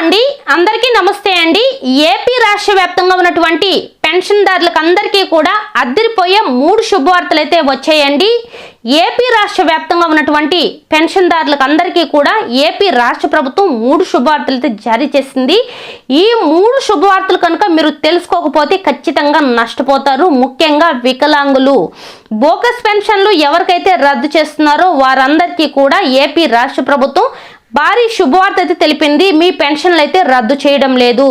అండి. అందరికీ నమస్తే అండి. ఏపీ రాష్ట్ర వ్యాప్తంగా ఉన్నటువంటి పెన్షన్దారులకు అందరికీ కూడా అద్దరిపోయే మూడు శుభవార్తలు అయితే వచ్చాయండి. ఏపీ రాష్ట్ర వ్యాప్తంగా ఉన్నటువంటి పెన్షన్దారులకు అందరికీ కూడా ఏపీ రాష్ట్ర ప్రభుత్వం మూడు శుభవార్తలు అయితే జారీ చేసింది. ఈ మూడు శుభవార్తలు కనుక మీరు తెలుసుకోకపోతే ఖచ్చితంగా నష్టపోతారు. ముఖ్యంగా వికలాంగులు. బోకస్ పెన్షన్లు ఎవరికైతే రద్దు చేస్తున్నారో వారందరికీ కూడా ఏపీ రాష్ట్ర ప్రభుత్వం భారీ శుభవార్త అయితే తెలిపింది. మీ పెన్షన్లు అయితే రద్దు చేయడం లేదు.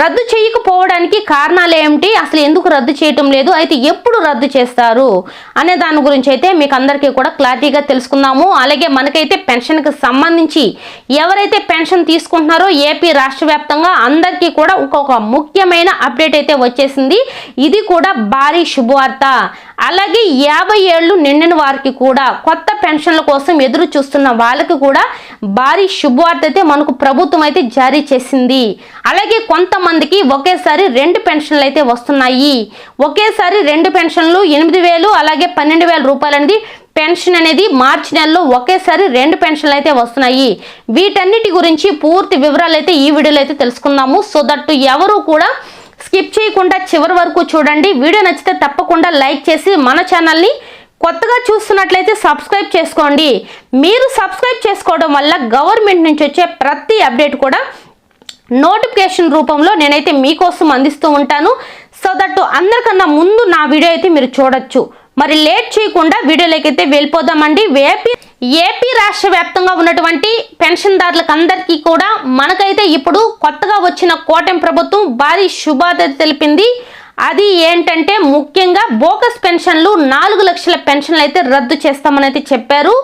రద్దు చేయకపోవడానికి కారణాలు ఏమిటి? అసలు ఎందుకు రద్దు చేయటం లేదు? అయితే ఎప్పుడు రద్దు చేస్తారు? అనే దాని గురించి అయితే మీకు అందరికీ కూడా క్లారిటీగా తెలుసుకుందాము. అలాగే మనకైతే పెన్షన్కి సంబంధించి ఎవరైతే పెన్షన్ తీసుకుంటున్నారో ఏపీ రాష్ట్ర వ్యాప్తంగా అందరికీ కూడా ఇంకొక ముఖ్యమైన అప్డేట్ అయితే వచ్చేసింది. ఇది కూడా భారీ శుభవార్త. అలాగే యాభై ఏళ్ళు నిండిన వారికి కూడా కొత్త పెన్షన్ల కోసం ఎదురు చూస్తున్న వాళ్ళకి కూడా భారీ శుభవార్త అయితే మనకు ప్రభుత్వం అయితే జారీ చేసింది. అలాగే కొంతమందికి ఒకేసారి రెండు పెన్షన్లు అయితే వస్తున్నాయి. ఒకేసారి రెండు పెన్షన్లు ఎనిమిది వేలు అలాగే పన్నెండు వేల రూపాయలు అనేది పెన్షన్ అనేది మార్చి నెలలో ఒకేసారి రెండు పెన్షన్లు అయితే వస్తున్నాయి. వీటన్నిటి గురించి పూర్తి వివరాలు అయితే ఈ వీడియోలో అయితే తెలుసుకుందాము. సో దట్ ఎవరు కూడా స్కిప్ చేయకుండా చివరి వరకు చూడండి. వీడియో నచ్చితే తప్పకుండా లైక్ చేసి మన ఛానల్ని కొత్తగా చూస్తున్నట్లయితే సబ్స్క్రైబ్ చేసుకోండి. మీరు సబ్స్క్రైబ్ చేసుకోవడం వల్ల గవర్నమెంట్ నుంచి వచ్చే ప్రతి అప్డేట్ కూడా నోటిఫికేషన్ రూపంలో నేనైతే మీకోసం అందిస్తూ ఉంటాను. సో దట్ అందరికన్నా ముందు నా వీడియో అయితే మీరు చూడొచ్చు. మరి లేట్ చేయకుండా వీడియోలోకి అయితే వెళ్ళిపోదామండి. ఏపీ ఏపీ రాష్ట్ర వ్యాప్తంగా ఉన్నటువంటి పెన్షన్దారులకు అందరికీ కూడా మనకైతే ఇప్పుడు కొత్తగా వచ్చిన కోటం ప్రభుత్వం భారీ శుభార్త తెలిపింది. అది ఏంటంటే ముఖ్యంగా బోకస్ పెన్షన్లు నాలుగు లక్షల పెన్షన్లు అయితే రద్దు చేస్తామని అయితే చెప్పారు.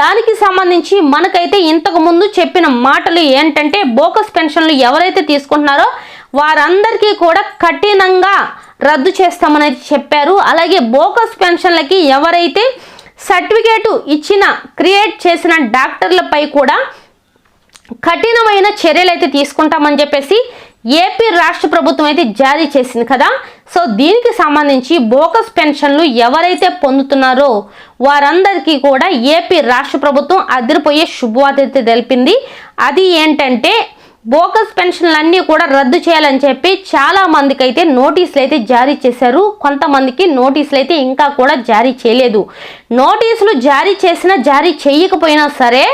దానికి సంబంధించి మనకైతే ఇంతకుముందు చెప్పిన మాటలు ఏంటంటే బోకస్ పెన్షన్లు ఎవరైతే తీసుకుంటున్నారో వారందరికీ కూడా కఠినంగా రద్దు చేస్తామని అయితే చెప్పారు. అలాగే బోకస్ పెన్షన్లకి ఎవరైతే సర్టిఫికేటు ఇచ్చిన క్రియేట్ చేసిన డాక్టర్లపై కూడా కఠినమైన చర్యలు అయితే తీసుకుంటామని చెప్పేసి ఏపీ రాష్ట్ర ప్రభుత్వం అయితే జారీ చేసింది కదా. సో దీనికి సంబంధించి బోకస్ పెన్షన్లు ఎవరైతే పొందుతున్నారో వారందరికీ కూడా ఏపీ రాష్ట్ర ప్రభుత్వం అదిరిపోయే శుభవార్త అయితే తెలిపింది. అది ఏంటంటే బోకస్ పెన్షన్లన్నీ కూడా రద్దు చేయాలని చెప్పి చాలా మందికి అయితే నోటీసులు అయితే జారీ చేశారు. కొంతమందికి నోటీసులు అయితే ఇంకా కూడా జారీ చేయలేదు. నోటీసులు జారీ చేసినా జారీ చేయకపోయినా సరే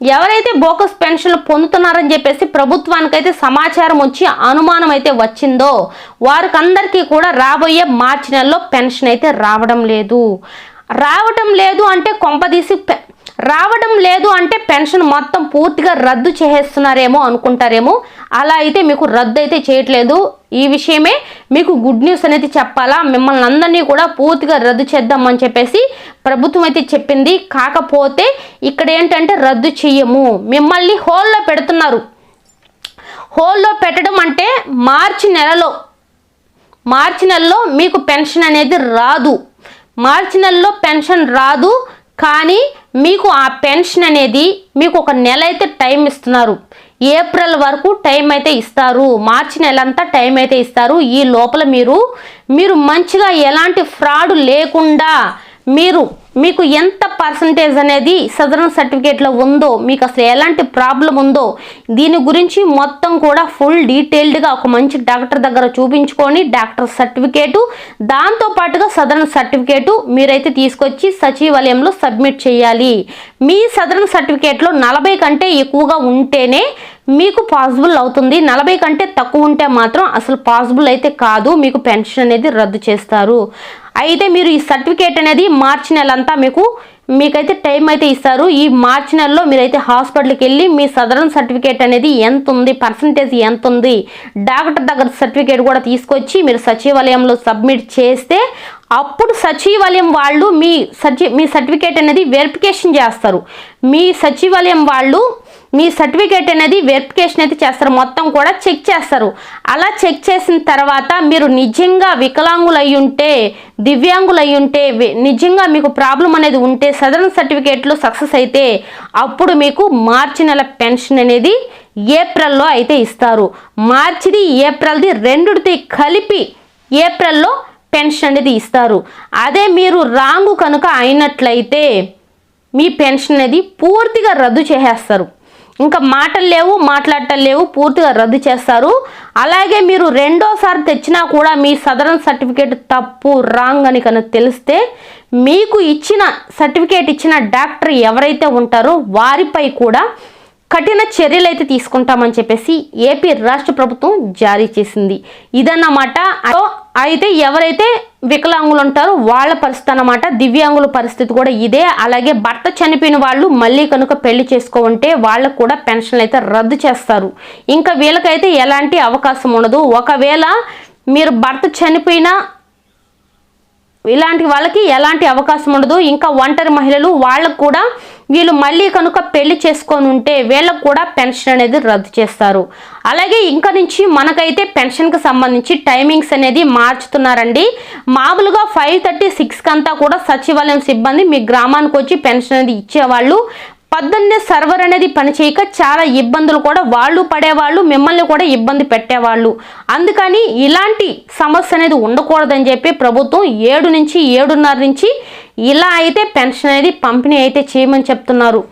ఎవరైతే బోకస్ పెన్షన్లు పొందుతున్నారని చెప్పేసి ప్రభుత్వానికైతే సమాచారం వచ్చి అనుమానం అయితే వచ్చిందో వారికందరికీ కూడా రాబోయే మార్చి నెలలో పెన్షన్ అయితే రావడం లేదు. రావడం లేదు అంటే కొంపదీసి పె- రావడం లేదు అంటే పెన్షన్ మొత్తం పూర్తిగా రద్దు చేసేస్తున్నారేమో అనుకుంటారేమో. అలా అయితే మీకు రద్దు అయితే చేయట్లేదు. ఈ విషయమే మీకు గుడ్ న్యూస్ అనేది చెప్పాలా? మిమ్మల్ని అందరినీ కూడా పూర్తిగా రద్దు చేద్దామని చెప్పేసి ప్రభుత్వం అయితే చెప్పింది. కాకపోతే ఇక్కడ ఏంటంటే రద్దు చెయ్యము. మిమ్మల్ని హోల్లో పెడుతున్నారు. హోల్లో పెట్టడం అంటే మార్చి నెలలో మార్చి నెలలో మీకు పెన్షన్ అనేది రాదు. మార్చి నెలలో పెన్షన్ రాదు. కానీ మీకు ఆ పెన్షన్ అనేది మీకు ఒక నెల అయితే టైం ఇస్తున్నారు. ఏప్రిల్ వరకు టైం అయితే ఇస్తారు. మార్చి నెల అంతా టైం అయితే ఇస్తారు. ఈ లోపల మీరు మీరు మంచిగా ఎలాంటి ఫ్రాడ్ లేకుండా మీరు మీకు ఎంత పర్సంటేజ్ అనేది సదరన్ సర్టిఫికేట్లో ఉందో మీకు అసలు ఎలాంటి ప్రాబ్లం ఉందో దీని గురించి మొత్తం కూడా ఫుల్ డీటెయిల్డ్గా ఒక మంచి డాక్టర్ దగ్గర చూపించుకొని డాక్టర్ సర్టిఫికేటు దాంతో పాటుగా సదరన్ సర్టిఫికేటు మీరైతే తీసుకొచ్చి సచివాలయంలో సబ్మిట్ చేయాలి. మీ సదరన్ సర్టిఫికేట్లో నలభై కంటే ఎక్కువగా ఉంటేనే మీకు పాసిబుల్ అవుతుంది. నలభై కంటే తక్కువ ఉంటే మాత్రం అసలు పాసిబుల్ అయితే కాదు. మీకు పెన్షన్ అనేది రద్దు చేస్తారు. అయితే మీరు ఈ సర్టిఫికేట్ అనేది మార్చి నెల అంతా మీకు మీకైతే టైం అయితే ఇస్తారు. ఈ మార్చి నెలలో మీరైతే హాస్పిటల్కి వెళ్ళి మీ సదరన్ సర్టిఫికేట్ అనేది ఎంత ఉంది పర్సంటేజ్ ఎంత ఉంది డాక్టర్ దగ్గర సర్టిఫికేట్ కూడా తీసుకొచ్చి మీరు సచివాలయంలో సబ్మిట్ చేస్తే అప్పుడు సచివాలయం వాళ్ళు మీ సచి మీ సర్టిఫికేట్ అనేది వెరిఫికేషన్ చేస్తారు. మీ సచివాలయం వాళ్ళు మీ సర్టిఫికేట్ అనేది వెరిఫికేషన్ అయితే చేస్తారు. మొత్తం కూడా చెక్ చేస్తారు. అలా చెక్ చేసిన తర్వాత మీరు నిజంగా వికలాంగులు అయ్యుంటే ఉంటే దివ్యాంగులు అయ్యుంటే ఉంటే నిజంగా మీకు ప్రాబ్లం అనేది ఉంటే సదరన్ సర్టిఫికేట్లో సక్సెస్ అయితే అప్పుడు మీకు మార్చి నెల పెన్షన్ అనేది ఏప్రిల్లో అయితే ఇస్తారు. మార్చిది ఏప్రిల్ది రెండుది కలిపి ఏప్రిల్లో పెన్షన్ అనేది ఇస్తారు. అదే మీరు రాంగు కనుక అయినట్లయితే మీ పెన్షన్ అనేది పూర్తిగా రద్దు చేసేస్తారు. ఇంకా మాటలు లేవు మాట్లాడటం లేవు పూర్తిగా రద్దు చేస్తారు. అలాగే మీరు రెండోసారి తెచ్చినా కూడా మీ సదరన్ సర్టిఫికేట్ తప్పు రాంగ్ అని కనుక తెలిస్తే మీకు ఇచ్చిన సర్టిఫికేట్ ఇచ్చిన డాక్టర్ ఎవరైతే ఉంటారో వారిపై కూడా కఠిన చర్యలు అయితే తీసుకుంటామని చెప్పేసి ఏపీ రాష్ట్ర ప్రభుత్వం జారీ చేసింది. ఇదన్నమాట. అయితే ఎవరైతే వికలాంగులు ఉంటారో వాళ్ళ పరిస్థితి అనమాట దివ్యాంగుల పరిస్థితి కూడా ఇదే. అలాగే భర్త చనిపోయిన వాళ్ళు మళ్ళీ కనుక పెళ్ళి చేసుకోవంటే వాళ్ళకు కూడా పెన్షన్లు అయితే రద్దు చేస్తారు. ఇంకా వీళ్ళకైతే ఎలాంటి అవకాశం ఉండదు. ఒకవేళ మీరు భర్త చనిపోయినా ఇలాంటి వాళ్ళకి ఎలాంటి అవకాశం ఉండదు. ఇంకా ఒంటరి మహిళలు వాళ్ళకు కూడా వీళ్ళు మళ్ళీ కనుక పెళ్ళి చేసుకొని ఉంటే వీళ్ళకు కూడా పెన్షన్ అనేది రద్దు చేస్తారు. అలాగే ఇంకా నుంచి మనకైతే పెన్షన్కి సంబంధించి టైమింగ్స్ అనేది మార్చుతున్నారండి. మామూలుగా ఫైవ్ థర్టీ సిక్స్కి అంతా కూడా సచివాలయం సిబ్బంది మీ గ్రామానికి వచ్చి పెన్షన్ అనేది ఇచ్చేవాళ్ళు. పొద్దున్నే సర్వర్ అనేది పనిచేయక చాలా ఇబ్బందులు కూడా వాళ్ళు పడేవాళ్ళు మిమ్మల్ని కూడా ఇబ్బంది పెట్టేవాళ్ళు. అందుకని ఇలాంటి సమస్య అనేది ఉండకూడదని చెప్పి ప్రభుత్వం ఏడు నుంచి ఏడున్నర నుంచి ఇలా అయితే పెన్షన్ అనేది పంపిణీ అయితే చేయమని చెప్తున్నారు.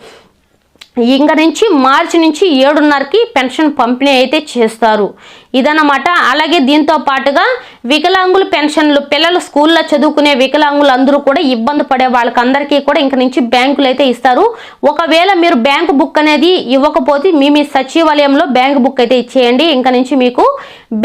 ఇంక నుంచి మార్చి నుంచి ఏడున్నరకి పెన్షన్ పంపిణీ అయితే చేస్తారు. ఇదన్నమాట. అలాగే దీంతో పాటుగా వికలాంగుల పెన్షన్లు పిల్లలు స్కూల్లో చదువుకునే వికలాంగులు అందరూ కూడా ఇబ్బంది పడే వాళ్ళకందరికీ కూడా ఇంక నుంచి బ్యాంకులు అయితే ఇస్తారు. ఒకవేళ మీరు బ్యాంకు బుక్ అనేది ఇవ్వకపోతే మీ మీ సచివాలయంలో బ్యాంకు బుక్ అయితే ఇచ్చేయండి. ఇంక నుంచి మీకు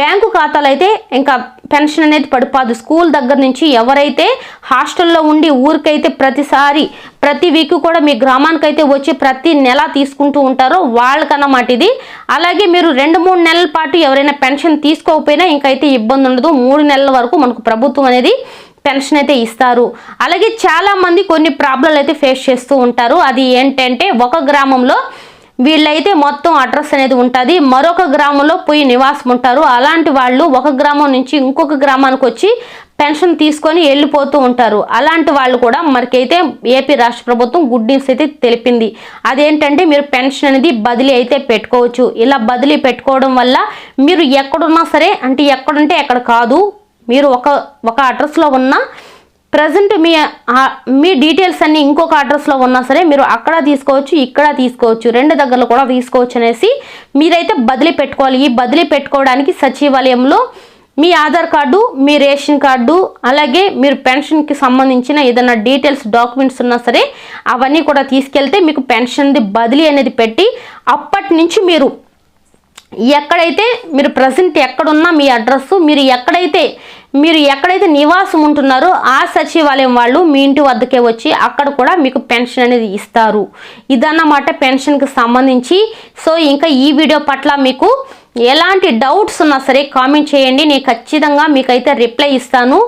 బ్యాంకు ఖాతాలు అయితే ఇంకా పెన్షన్ అనేది పడిపోదు. స్కూల్ దగ్గర నుంచి ఎవరైతే హాస్టల్లో ఉండి ఊరికైతే ప్రతిసారి ప్రతి వీక్ కూడా మీ గ్రామానికి అయితే వచ్చి ప్రతి నెల తీసుకుంటూ ఉంటారో వాళ్ళకన్నమాట ఇది. అలాగే మీరు రెండు మూడు నెలల పాటు ఎవరైనా పెన్షన్ తీసుకోకపోయినా ఇంకైతే ఇబ్బంది ఉండదు. మూడు నెలల వరకు మనకు ప్రభుత్వం అనేది పెన్షన్ అయితే ఇస్తారు. అలాగే చాలామంది కొన్ని ప్రాబ్లంలు అయితే ఫేస్ చేస్తూ ఉంటారు. అది ఏంటంటే ఒక గ్రామంలో వీళ్ళైతే మొత్తం అడ్రస్ అనేది ఉంటుంది. మరొక గ్రామంలో పోయి నివాసం ఉంటారు. అలాంటి వాళ్ళు ఒక గ్రామం నుంచి ఇంకొక గ్రామానికి వచ్చి పెన్షన్ తీసుకొని వెళ్ళిపోతూ ఉంటారు. అలాంటి వాళ్ళు కూడా మనకైతే ఏపీ రాష్ట్ర ప్రభుత్వం గుడ్ న్యూస్ అయితే తెలిపింది. అదేంటంటే మీరు పెన్షన్ అనేది బదిలీ అయితే పెట్టుకోవచ్చు. ఇలా బదిలీ పెట్టుకోవడం వల్ల మీరు ఎక్కడున్నా సరే అంటే ఎక్కడుంటే ఎక్కడ కాదు. మీరు ఒక ఒక అడ్రస్లో ఉన్న ప్రజెంట్ మీ మీ డీటెయిల్స్ అన్ని ఇంకొక అడ్రస్లో ఉన్నా సరే మీరు అక్కడ తీసుకోవచ్చు ఇక్కడ తీసుకోవచ్చు రెండు దగ్గరలో కూడా తీసుకోవచ్చు అనేసి మీరైతే బదిలీ పెట్టుకోవాలి. ఈ బదిలీ పెట్టుకోవడానికి సచివాలయంలో మీ ఆధార్ కార్డు మీ రేషన్ కార్డు అలాగే మీరు పెన్షన్కి సంబంధించిన ఏదైనా డీటెయిల్స్ డాక్యుమెంట్స్ ఉన్నా సరే అవన్నీ కూడా తీసుకెళ్తే మీకు పెన్షన్ది బదిలీ అనేది పెట్టి అప్పటి నుంచి మీరు ఎక్కడైతే మీరు ప్రజెంట్ ఎక్కడున్నా మీ అడ్రస్ మీరు ఎక్కడైతే మీరు ఎక్కడైతే నివాసం ఉంటున్నారో ఆ సచివాలయం వాళ్ళు మీ ఇంటి వద్దకే వచ్చి అక్కడ కూడా మీకు పెన్షన్ అనేది ఇస్తారు. ఇదన్నమాట పెన్షన్కి సంబంధించి. సో ఇంకా ఈ వీడియో పట్ల మీకు ఎలాంటి డౌట్స్ ఉన్నా సరే కామెంట్ చేయండి. నేను ఖచ్చితంగా మీకైతే రిప్లై ఇస్తాను.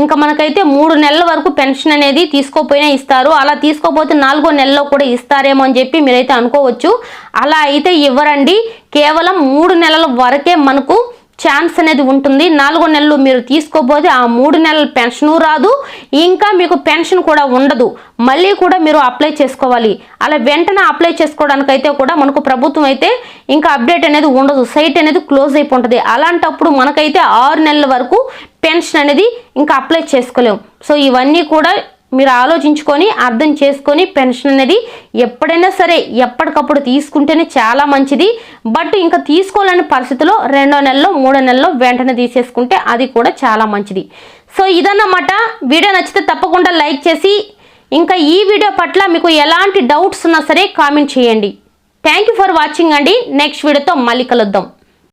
ఇంకా మనకైతే మూడు నెలల వరకు పెన్షన్ అనేది తీసుకోపోయినా ఇస్తారు. అలా తీసుకోపోతే నాలుగో నెలలో కూడా ఇస్తారేమో అని చెప్పి మీరైతే అనుకోవచ్చు. అలా అయితే ఇవ్వరండి. కేవలం మూడు నెలల వరకే మనకు ఛాన్స్ అనేది ఉంటుంది. నాలుగో నెలలు మీరు తీసుకోబోతే ఆ మూడు నెలల పెన్షన్ రాదు. ఇంకా మీకు పెన్షన్ కూడా ఉండదు. మళ్ళీ కూడా మీరు అప్లై చేసుకోవాలి. అలా వెంటనే అప్లై చేసుకోవడానికి అయితే కూడా మనకు ప్రభుత్వం అయితే ఇంకా అప్డేట్ అనేది ఉండదు. సైట్ అనేది క్లోజ్ అయిపోతుంది అలాంటప్పుడు మనకైతే ఆరు నెలల వరకు పెన్షన్ అనేది ఇంకా అప్లై చేసుకోలేము సో ఇవన్నీ కూడా మీరు ఆలోచించుకొని అర్థం చేసుకొని పెన్షన్ అనేది ఎప్పుడైనా సరే ఎప్పటికప్పుడు తీసుకుంటేనే చాలా మంచిది. బట్ ఇంకా తీసుకోలేని పరిస్థితిలో రెండో నెలలో మూడో నెలలో వెంటనే తీసేసుకుంటే అది కూడా చాలా మంచిది. సో ఇదన్నమాట. వీడియో నచ్చితే తప్పకుండా లైక్ చేసి ఇంకా ఈ వీడియో పట్ల మీకు ఎలాంటి డౌట్స్ ఉన్నా సరే కామెంట్ చేయండి. థ్యాంక్ యూ ఫర్ వాచింగ్ అండి. నెక్స్ట్ వీడియోతో మళ్ళీ కలుద్దాం.